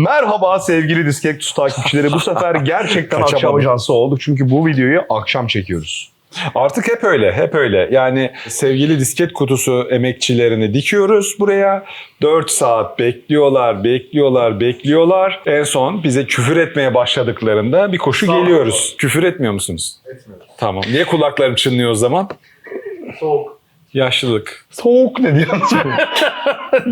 Merhaba sevgili Diskektus takipçileri. Bu sefer gerçekten akşam Kaçamadım. ajansı olduk. Çünkü bu videoyu akşam çekiyoruz. Artık hep öyle, hep öyle. Yani sevgili disket kutusu emekçilerini dikiyoruz buraya. 4 saat bekliyorlar, bekliyorlar, bekliyorlar. En son bize küfür etmeye başladıklarında bir koşu Sağ ol. geliyoruz. Küfür etmiyor musunuz? Etmiyorum. Tamam. Niye kulaklarım çınlıyor o zaman? Soğuk. Yaşlılık. Soğuk ne diyorsun?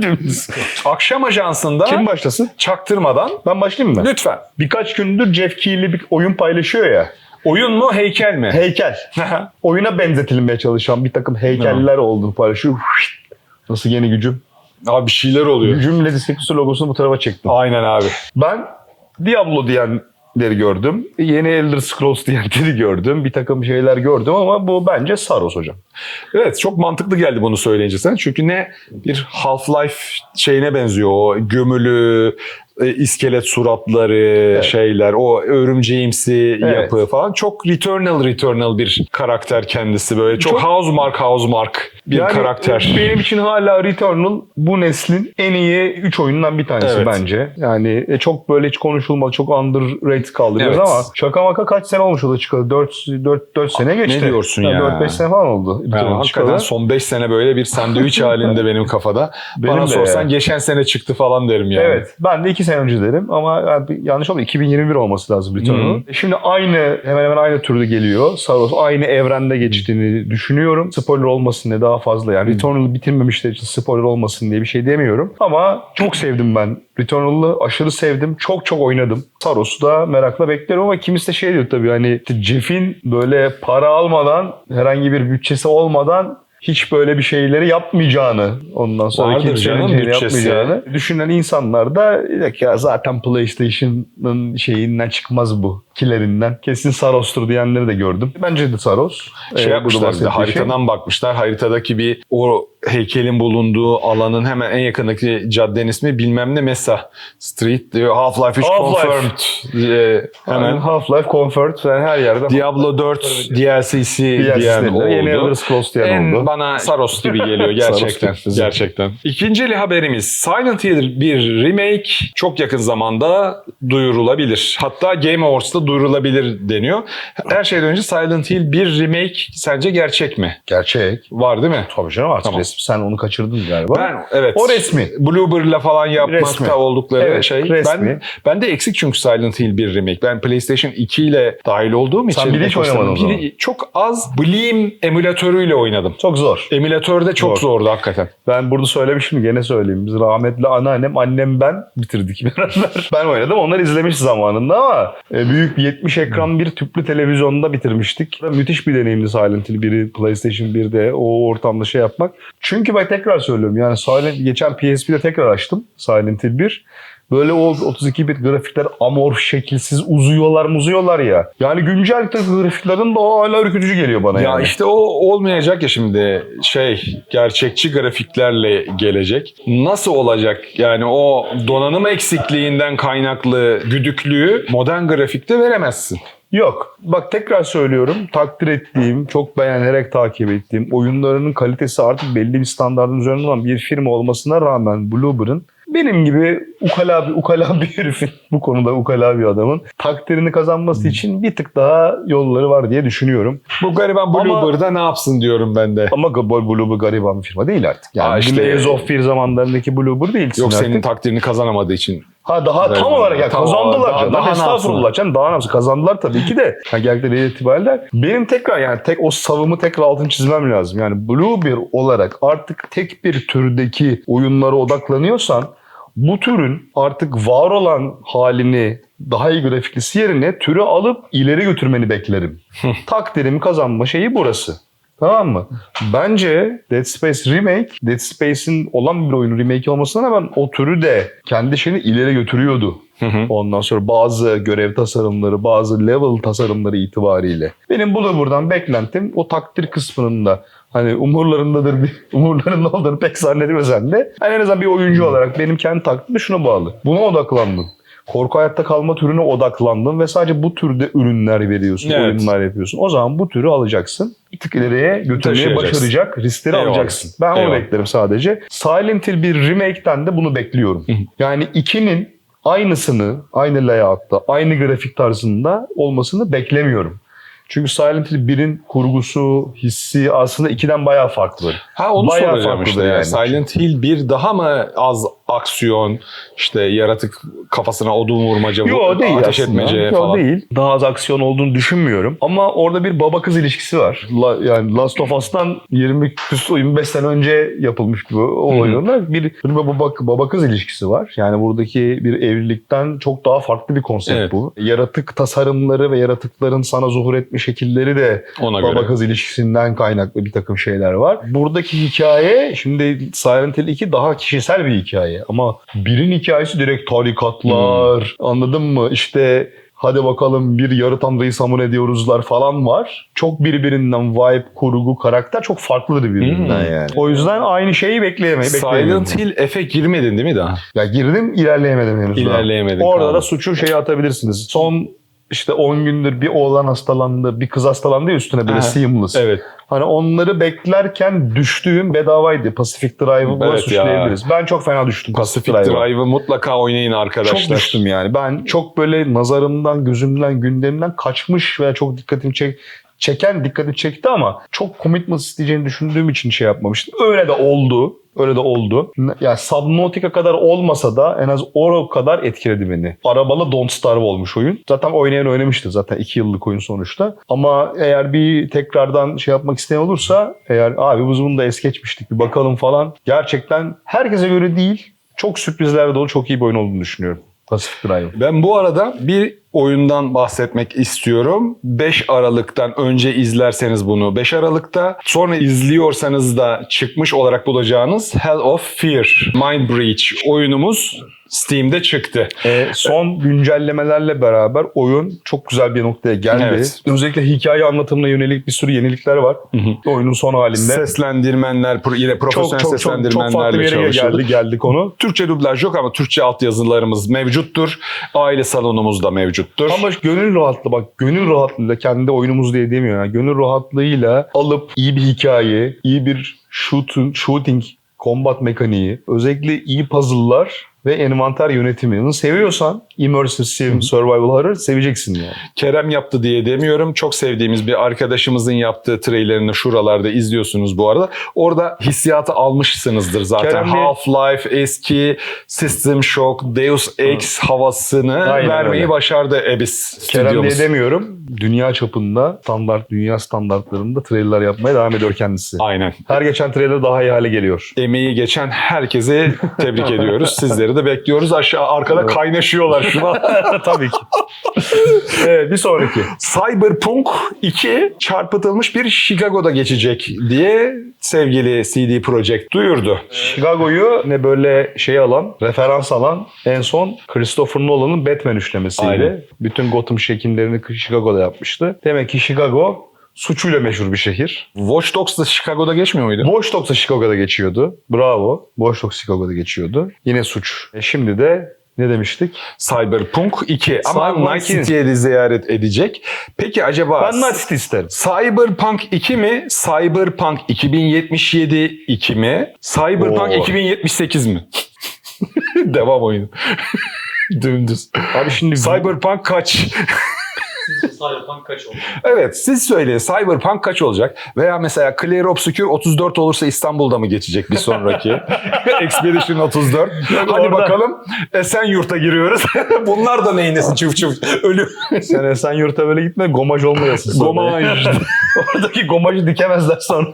Dümdüz. Akşam ajansında Kim başlasın? çaktırmadan Ben başlayayım mı? lütfen. Birkaç gündür Jeff Keighley bir oyun paylaşıyor ya. Oyun mu, heykel mi? Heykel. Oyuna benzetilmeye çalışan bir takım heykeller olduğunu paylaşıyor. Nasıl yeni gücüm? Abi bir şeyler oluyor. Gücümle Diskektus logosunu bu tarafa çektim. Aynen abi. Ben Diablo diyenleri gördüm. Yeni Elder Scrolls diyenleri gördüm. Bir takım şeyler gördüm ama bu bence Saros hocam. Evet çok mantıklı geldi bunu söyleyince sen. Çünkü ne bir Half-Life şeyine benziyor o gömülü e, iskelet suratları şeyler o örümceğimsi Evet. yapı falan çok Returnal Returnal bir karakter kendisi böyle çok, Çok- Housemark Housemark bir Yani karakter. Benim için hala Returnal bu neslin en iyi 3 oyunundan bir tanesi Evet. bence. Yani e, çok böyle hiç konuşulmadı, çok underrated kaldırıyoruz Evet. ama şaka maka kaç sene olmuş o da çıkalı? 4, 4, 4 sene geçti. diyorsun ya? 4-5 sene falan oldu. Returnal hakikaten çıkalı. son 5 sene böyle bir sandviç halinde benim kafada. Benim Bana sorsan ya. geçen sene çıktı falan derim yani. Evet. Ben de 2 sene önce derim ama yani yanlış oldu 2021 olması lazım Returnal. Hı. Şimdi aynı hemen hemen aynı türde geliyor. Saros aynı evrende geçtiğini düşünüyorum. Spoiler olmasın diye daha fazla yani Returnal'ı bitirmemişler için spoiler olmasın diye bir şey demiyorum. Ama çok sevdim ben Returnal'ı aşırı sevdim. Çok çok oynadım. Saros'u da merakla bekliyorum ama kimisi de şey diyor tabii hani Jeff'in böyle para almadan herhangi bir bütçesi olmadan hiç böyle bir şeyleri yapmayacağını ondan sonra Vardır kimsenin canım yapmayacağını düşünen insanlar da "Yok ya zaten PlayStation'ın şeyinden çıkmaz bu kilerinden. Kesin Saros'tur diyenleri de gördüm. Bence de Saros. şey Ee, yapmışlar bahsettiği haritadan bakmışlar. Haritadaki bir o heykelin bulunduğu alanın hemen en yakındaki caddenin ismi bilmem ne Mesa Street diyor. Half-Life 3 Half-Life. confirmed Şey. hemen Half-Life Comfort yani her yerde Diablo 4 DLC'si diyen dediler. Yeni Elder oldu. Scrolls diyen En oldu. bana Saros gibi geliyor gerçekten. Gerçekten. İkinci haberimiz Silent Hill bir remake çok yakın zamanda duyurulabilir. Hatta Game Awards'ta duyurulabilir deniyor. Her şeyden önce Silent Hill bir remake sence gerçek mi? Gerçek. Var değil mi? Tabii canım artık Tamam. Resmi. Sen onu kaçırdın galiba. Ben evet. O resmi. Bloober'la falan yapmakta Resmi. oldukları Evet, şey. resmi. Ben ben de eksik çünkü Silent Hill bir remake. Ben PlayStation 2 ile dahil olduğum Sen için biri hiç oynamadın o zaman. çok az Bleem emülatörüyle oynadım. Çok zor. Emülatörde çok Zor. zordu hakikaten. Ben burada söylemişim gene söyleyeyim. Biz rahmetli anneannem, annem ben bitirdik beraber. ben oynadım. Onlar izlemiş zamanında ama e, büyük bir 70 ekran bir tüplü televizyonda bitirmiştik. Müthiş bir deneyimdi Silent Hill 1'i PlayStation 1'de o ortamda şey yapmak. Çünkü ben tekrar söylüyorum yani Silent geçen PSP'de tekrar açtım Silent Hill 1. Böyle o 32 bit grafikler amorf, şekilsiz uzuyorlar muzuyorlar ya. Yani güncel grafiklerin de hala ürkütücü geliyor bana Ya yani. işte o olmayacak ya şimdi şey gerçekçi grafiklerle gelecek. Nasıl olacak? Yani o donanım eksikliğinden kaynaklı güdüklüğü modern grafikte veremezsin. Yok. Bak tekrar söylüyorum. Takdir ettiğim, çok beğenerek takip ettiğim, oyunlarının kalitesi artık belli bir standartın üzerinde olan bir firma olmasına rağmen Bloober'ın benim gibi ukala bir, ukala bir herifin, bu konuda ukala bir adamın takdirini kazanması için bir tık daha yolları var diye düşünüyorum. Bu gariban Bloober'da ne yapsın diyorum ben de. Ama Bloober gariban bir firma değil artık. Yani Aa, işte- Layers of Fear zamanlarındaki Bloober değilsin Yok artık. senin takdirini kazanamadığı için. Ha daha Evet. tam olarak yani Tam kazandılar canım. Daha ne Estağfurullah canım. Daha ne yapsın? Kazandılar tabii ki de. Yani iyi itibariyle. Benim tekrar yani tek o savımı tekrar altını çizmem lazım. Yani Bluebeard olarak artık tek bir türdeki oyunlara odaklanıyorsan bu türün artık var olan halini daha iyi grafiklisi yerine türü alıp ileri götürmeni beklerim. Takdirimi kazanma şeyi burası. Tamam mı? Bence Dead Space Remake, Dead Space'in olan bir oyunun remake olmasına rağmen o türü de kendi şeyini ileri götürüyordu. Ondan sonra bazı görev tasarımları, bazı level tasarımları itibariyle. Benim bu da buradan beklentim o takdir kısmının da hani umurlarındadır umurlarında olduğunu pek zannetmesem de hani en azından bir oyuncu olarak benim kendi takdirim şuna bağlı. Buna odaklandım. Korku hayatta kalma türüne odaklandın ve sadece bu türde ürünler veriyorsun, Evet. oyunlar yapıyorsun. O zaman bu türü alacaksın. Bir tık ileriye götürmeye başaracak riskleri Eyvallah. alacaksın. Ben onu Eyvallah. beklerim sadece. Silent Hill bir remake'ten de bunu bekliyorum. Yani 2'nin aynısını, aynı layout'ta, aynı grafik tarzında olmasını beklemiyorum. Çünkü Silent Hill 1'in kurgusu, hissi aslında 2'den bayağı farklı. Ha onu Bayağı soracağım işte. Yani. yani. Silent Hill 1 daha mı az aksiyon, işte yaratık kafasına odun vurmaca, Yo değil ateş aslında. etmece Yo, falan. değil. Daha az aksiyon olduğunu düşünmüyorum. Ama orada bir baba kız ilişkisi var. La- yani Last of Us'tan 20 küsur 25 sene önce yapılmış bir o Hı hı. oyunlar. Bir, bir baba, baba kız ilişkisi var. Yani buradaki bir evlilikten çok daha farklı bir konsept Evet. bu. Yaratık tasarımları ve yaratıkların sana zuhur etme şekilleri de Ona baba göre. kız ilişkisinden kaynaklı bir takım şeyler var. Buradaki hikaye şimdi Silent Hill 2 daha kişisel bir hikaye ama birin hikayesi direkt tarikatlar anladın mı? İşte hadi bakalım bir yarı tanrıyı samun ediyoruzlar falan var. Çok birbirinden vibe, kurgu, karakter çok farklıdır birbirinden Hmm. yani. O yüzden aynı şeyi bekleyemeyi bekleyemiyorum. Silent Hill Efe girmedin değil mi daha? Ya girdim ilerleyemedim henüz daha. İlerleyemedin. Orada kaldı. da suçu şeye atabilirsiniz. Son işte 10 gündür bir oğlan hastalandı, bir kız hastalandı ya üstüne böyle Aha. seamless. Evet. Hani onları beklerken düştüğüm bedavaydı. Pacific Drive'ı Evet suçlayabiliriz. Ben çok fena düştüm Pacific, Pacific Drive'a. Drive'ı mutlaka oynayın arkadaşlar. Çok düştüm yani. Ben çok böyle nazarımdan, gözümden, gündemden kaçmış veya çok dikkatimi çek çeken dikkatimi çekti ama çok commitment isteyeceğini düşündüğüm için şey yapmamıştım. Öyle de oldu. Öyle de oldu. Ya Subnautica kadar olmasa da en az o kadar etkiledi beni. Arabalı Don't Starve olmuş oyun. Zaten oynayan oynamıştı zaten 2 yıllık oyun sonuçta. Ama eğer bir tekrardan şey yapmak isteyen olursa eğer abi biz bunu da es geçmiştik bir bakalım falan. Gerçekten herkese göre değil çok sürprizlerle dolu çok iyi bir oyun olduğunu düşünüyorum. Pacific Drive. Ben bu arada bir oyundan bahsetmek istiyorum. 5 Aralık'tan önce izlerseniz bunu 5 Aralık'ta sonra izliyorsanız da çıkmış olarak bulacağınız Hell of Fear Mind Breach oyunumuz Steam'de çıktı. E, son güncellemelerle beraber oyun çok güzel bir noktaya geldi. Evet. Özellikle hikaye anlatımına yönelik bir sürü yenilikler var. Oyunun son halinde. Seslendirmenler, yine çok profesyonel çok çok çok farklı seslendirmenlerle bir yere geldi geldi konu. Türkçe dublaj yok ama Türkçe altyazılarımız mevcuttur. Aile salonumuz da mevcuttur. Ama gönül rahatlığı bak gönül rahatlığıyla kendi oyunumuz diye demiyor. Yani. Gönül rahatlığıyla alıp iyi bir hikaye, iyi bir shooting, shooting combat mekaniği, özellikle iyi puzzle'lar ve envanter yönetimini seviyorsan immersive survival horror seveceksin yani. Kerem yaptı diye demiyorum. Çok sevdiğimiz bir arkadaşımızın yaptığı trailerini şuralarda izliyorsunuz bu arada. Orada hissiyatı almışsınızdır zaten. Kerem Half-Life, eski System Shock, Deus Ex havasını Aynen vermeyi öyle. başardı Abyss Kerem diye demiyorum. Dünya çapında standart, dünya standartlarında trailer yapmaya devam ediyor kendisi. Aynen. Her geçen trailer daha iyi hale geliyor. Emeği geçen herkese tebrik ediyoruz. Sizleri de bekliyoruz. Aşağı arkada Evet. kaynaşıyorlar. Tabii ki. evet bir sonraki. Cyberpunk 2 çarpıtılmış bir Chicago'da geçecek diye sevgili CD Projekt duyurdu. Chicago'yu ne böyle şey alan, referans alan en son Christopher Nolan'ın Batman üçlemesiydi. Aynen. Bütün Gotham şekillerini Chicago'da yapmıştı. Demek ki Chicago suçuyla meşhur bir şehir. Watch Dogs da Chicago'da geçmiyor muydu? Watch Dogs da Chicago'da geçiyordu. Bravo. Watch Dogs Chicago'da geçiyordu. Yine suç. E şimdi de ne demiştik? Cyberpunk 2 ama Cyberpunk Night 2. City'ye de ziyaret edecek. Peki acaba Ben Night City isterim. Cyberpunk 2 mi? Cyberpunk 2077 2 mi? Cyberpunk Oo. 2078 mi? Devam oyunu. Dümdüz. Abi şimdi Cyberpunk kaç? Sizce Cyberpunk kaç oldu? Evet siz söyleyin Cyberpunk kaç olacak? Veya mesela Clear Obscure 34 olursa İstanbul'da mı geçecek bir sonraki? Expedition 34. Hadi orada- bakalım Esenyurt'a giriyoruz. Bunlar da neynesin çuf çuf. Ölü. sen Esenyurt'a böyle gitme gomaj olmayasın. Gomaj. Oradaki gomajı dikemezler sonra.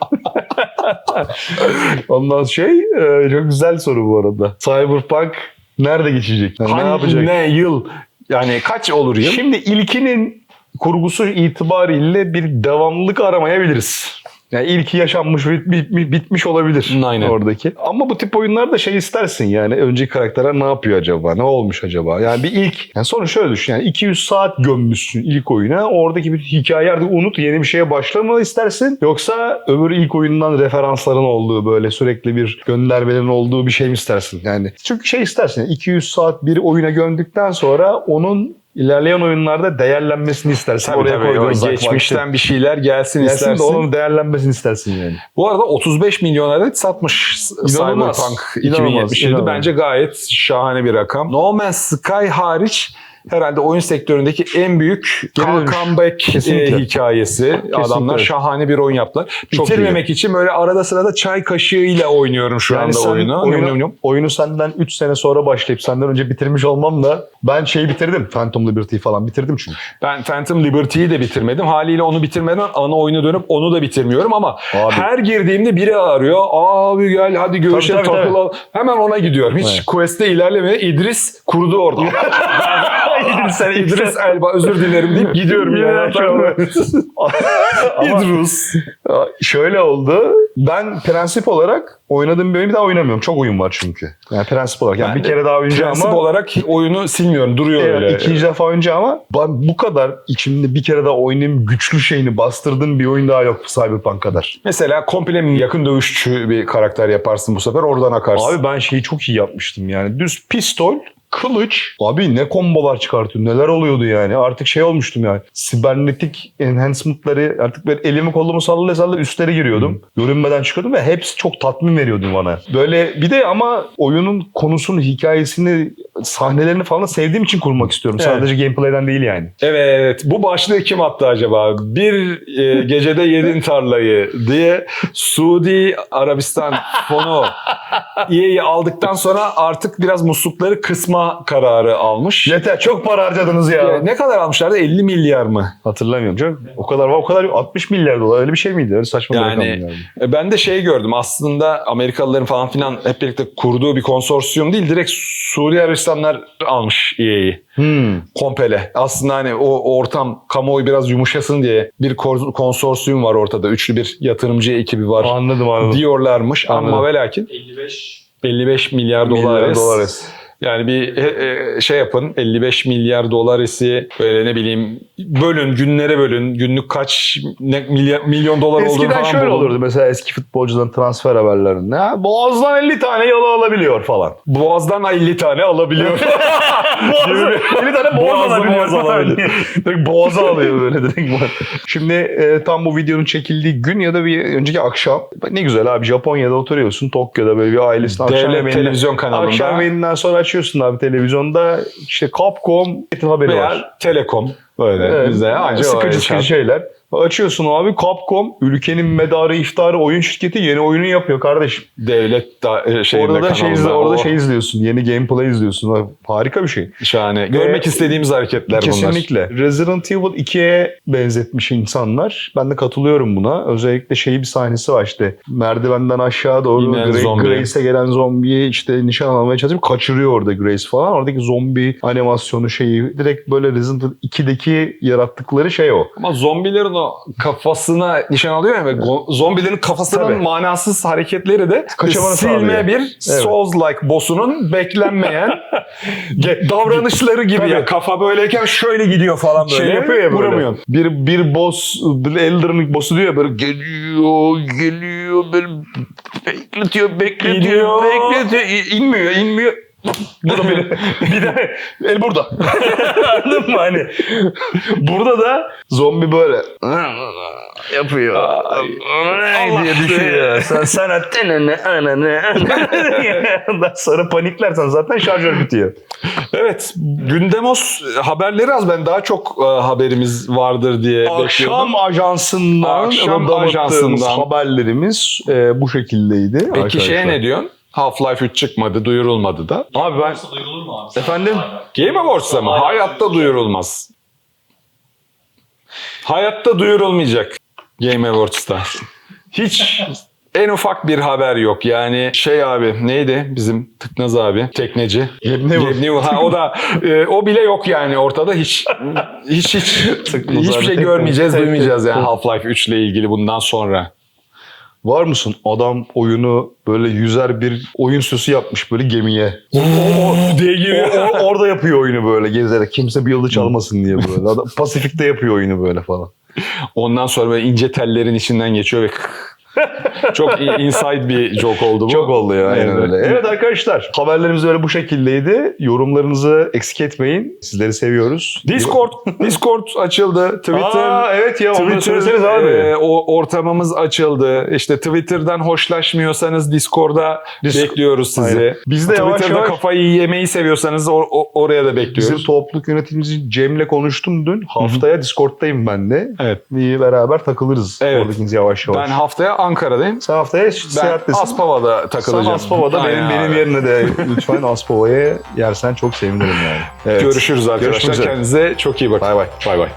Ondan şey e, çok güzel soru bu arada. Cyberpunk nerede geçecek? Yani ne Hangi yapacak? ne yıl? Yani kaç olur yıl? Şimdi ilkinin kurgusu itibariyle bir devamlılık aramayabiliriz. Yani ilki yaşanmış, bit- bit- bitmiş olabilir Aynen. oradaki. Ama bu tip oyunlarda şey istersin yani. Önceki karakterler ne yapıyor acaba? Ne olmuş acaba? Yani bir ilk... Yani sonra şöyle düşün yani 200 saat gömmüşsün ilk oyuna. Oradaki bir hikayeyi artık unut. Yeni bir şeye başlama istersin. Yoksa öbür ilk oyundan referansların olduğu böyle sürekli bir göndermelerin olduğu bir şey mi istersin? Yani çünkü şey istersin. yani 200 saat bir oyuna gömdükten sonra onun ilerleyen oyunlarda değerlenmesini istersin. Tabii Oraya tabii koyduğun o geçmişten bir şeyler gelsin vakti. istersin. Gelsin de onun değerlenmesini istersin yani. Bu arada 35 milyon adet satmış İnanılmaz. Cyberpunk İnanılmaz, 2077. inanılmaz. Bence gayet şahane bir rakam. No Man's Sky hariç herhalde oyun sektöründeki en büyük Geri comeback Kesinlikle. e, hikayesi. Adamlar şahane bir oyun yaptılar. Çok Bitirmemek için böyle arada sırada çay kaşığıyla oynuyorum şu anda sen oyunu. oyunu, yum. oyunu senden 3 sene sonra başlayıp senden önce bitirmiş olmamla ben şeyi bitirdim. Phantom Liberty'yi falan bitirdim çünkü. Ben Phantom Liberty'yi de bitirmedim. Haliyle onu bitirmeden ana oyuna dönüp onu da bitirmiyorum ama Abi. her girdiğimde biri arıyor. Abi gel hadi görüşelim takılalım. Hemen ona gidiyorum. Hiç Evet. quest'te ilerlemeye İdris kurdu orada. İdris, sen İdris Elba özür dilerim deyip gidiyorum Ya, yani. Ama İdris. şöyle oldu. Ben prensip olarak oynadığım bir oyunu bir daha oynamıyorum. Çok oyun var çünkü. Yani prensip olarak. Yani Ben bir kere daha oynayacağım Prensip ama olarak oyunu silmiyorum. Duruyor Evet, öyle. ikinci defa oynayacağım ama ben bu kadar içimde bir kere daha oynayayım güçlü şeyini bastırdığım bir oyun daha yok Cyberpunk kadar. Mesela komple yakın dövüşçü bir karakter yaparsın bu sefer oradan akarsın. Abi ben şeyi çok iyi yapmıştım yani. Düz pistol, kılıç. Abi ne kombolar çıkartıyor. Neler oluyordu yani. Artık şey olmuştum yani. Sibernetik enhancement'ları artık böyle elimi kolumu sallaya sallaya üstlere giriyordum. Görünmeden çıkıyordum ve hepsi çok tatmin veriyordu bana. Böyle bir de ama oyunun konusunu, hikayesini, sahnelerini falan sevdiğim için kurmak istiyorum. Evet. Sadece gameplay'den değil yani. Evet. Bu başlığı kim attı acaba? Bir e, gecede yedin tarlayı diye Suudi Arabistan fonu EA'yi aldıktan sonra artık biraz muslukları kısma kararı almış. Yeter çok para harcadınız ya. Ne kadar almışlardı? 50 milyar mı? Hatırlamıyorum canım. O kadar var. O kadar 60 milyar dolar öyle bir şey miydi? Öyle saçma bir Yani- rakam yani. E, Ben de şey gördüm aslında Amerikalıların falan filan hep birlikte kurduğu bir konsorsiyum değil direkt Suudi Arabistanlar almış EA'yi Hmm. komple. Aslında hani o ortam kamuoyu biraz yumuşasın diye bir konsorsiyum var ortada. Üçlü bir yatırımcı ekibi var Anladım anladım. diyorlarmış ama Anladım. ve lakin 55 55 milyar Milyar dolar. dolar. Yani bir e, e, şey yapın 55 milyar dolar esi böyle ne bileyim bölün günlere bölün günlük kaç ne, milyar, milyon dolar olduğunu Eskiden falan şöyle bulun. olurdu mesela eski futbolcuların transfer haberlerinde. Ha, Boğaz'dan 50 tane yalı alabiliyor falan. Boğaz'dan 50 tane alabiliyor. Boğaz'dan 50 tane boğaz Boğaz'dan alabiliyor. boğaz alabiliyor. direkt boğaza alıyor böyle direkt. Şimdi e, tam bu videonun çekildiği gün ya da bir önceki akşam. Ne güzel abi Japonya'da oturuyorsun. Tokyo'da böyle bir ailesinin akşam yemeğinden. televizyon kanalında Akşam yemeğinden sonra açıyorsun abi televizyonda işte Capcom haberi var. Telekom böyle Evet. bize anca sıkıcı sıkıcı şey. şeyler. Açıyorsun abi Capcom ülkenin medarı iftarı oyun şirketi yeni oyunu yapıyor kardeşim. devlet da, e, şeyinde orada da şey izle, orada O şey izliyorsun. Yeni gameplay izliyorsun. Harika bir şey. şahane. Görmek Ve- istediğimiz hareketler bunlar. Kesinlikle. Resident Evil 2'ye benzetmiş insanlar. Ben de katılıyorum buna. Özellikle şey bir sahnesi var işte. Merdivenden aşağı doğru İnen Gra- zombi. Grace'e gelen zombiyi işte nişan almaya çalışıp kaçırıyor orada Grace falan. Oradaki zombi animasyonu şeyi direkt böyle Resident Evil 2'deki yarattıkları şey o. Ama zombilerin o kafasına nişan alıyor ya ve go- zombilerin kafasının Tabii. manasız hareketleri de Kaçamanı silme sağlıyor. bir Souls-like boss'unun beklenmeyen davranışları gibi Tabii. ya. Kafa böyleyken şöyle gidiyor falan böyle. şey yapıyor ya böyle. Vuramıyorsun. Bir, bir boss, bir Elden boss'u diyor ya böyle geliyor, geliyor, böyle bekletiyor, bekletiyor, İniyor. bekletiyor, İ- inmiyor, inmiyor. Burada bir, bir de el burada. Anladın mı hani? Burada da zombi böyle yapıyor. Allah diye düşüyor. Sen sana tenene anane. Ondan sonra paniklersen zaten şarjör bitiyor. Evet. Gündemos haberleri az. Ben daha çok e, haberimiz vardır diye bekliyordum. Akşam ajansından, Akşam dağıttığımız ajansından. haberlerimiz e, bu şekildeydi. Peki arkadaşlar. şeye ne diyorsun? Half-Life 3 çıkmadı, duyurulmadı da. Abi ben Nasıl duyurulur mu abi? Efendim? Game Awards'ta mı? Hayatta duyurulmaz. Hayatta duyurulmayacak Game Awards'ta. Hiç en ufak bir haber yok. Yani şey abi neydi bizim Tıknaz abi tekneci. Gabe Newell. Ha, o da e, o bile yok yani ortada hiç hiç hiç hiçbir şey görmeyeceğiz, duymayacağız yani Half-Life 3 ile ilgili bundan sonra. Var mısın? Adam oyunu böyle yüzer bir oyun süsü yapmış böyle gemiye. diye O, giriyor. o- orada yapıyor oyunu böyle gezerek. Kimse bir yıldız çalmasın diye böyle. Adam Pasifik'te yapıyor oyunu böyle falan. Ondan sonra böyle ince tellerin içinden geçiyor ve Çok iyi inside bir joke oldu bu. Çok oldu ya. Aynen Evet. öyle. Evet arkadaşlar haberlerimiz böyle bu şekildeydi. Yorumlarınızı eksik etmeyin. Sizleri seviyoruz. Discord, Discord açıldı. Twitter, Aa, evet ya Twitter abi. e, o ortamımız açıldı. İşte Twitter'dan hoşlaşmıyorsanız Discord'a Dis- bekliyoruz sizi. Aynen. Biz de yavaş Twitter'da yavaş kafayı yemeyi seviyorsanız o- o- oraya da bekliyoruz. bizim topluluk yöneticimiz Cem'le konuştum dün. Haftaya Discord'dayım ben de. Evet. Bir beraber takılırız. Evet. Oradakiniz yavaş yavaş. Ben haftaya Ankara'dayım. Sen haftaya Ben seyahattesin. Aspava'da takılacağım. Sen Aspava'da benim, Aynen benim abi. yerine de lütfen Aspava'ya yersen çok sevinirim yani. Evet. Görüşürüz arkadaşlar. Görüşmek üzere. Kendinize çok iyi bakın. Bay bay. Bay bay.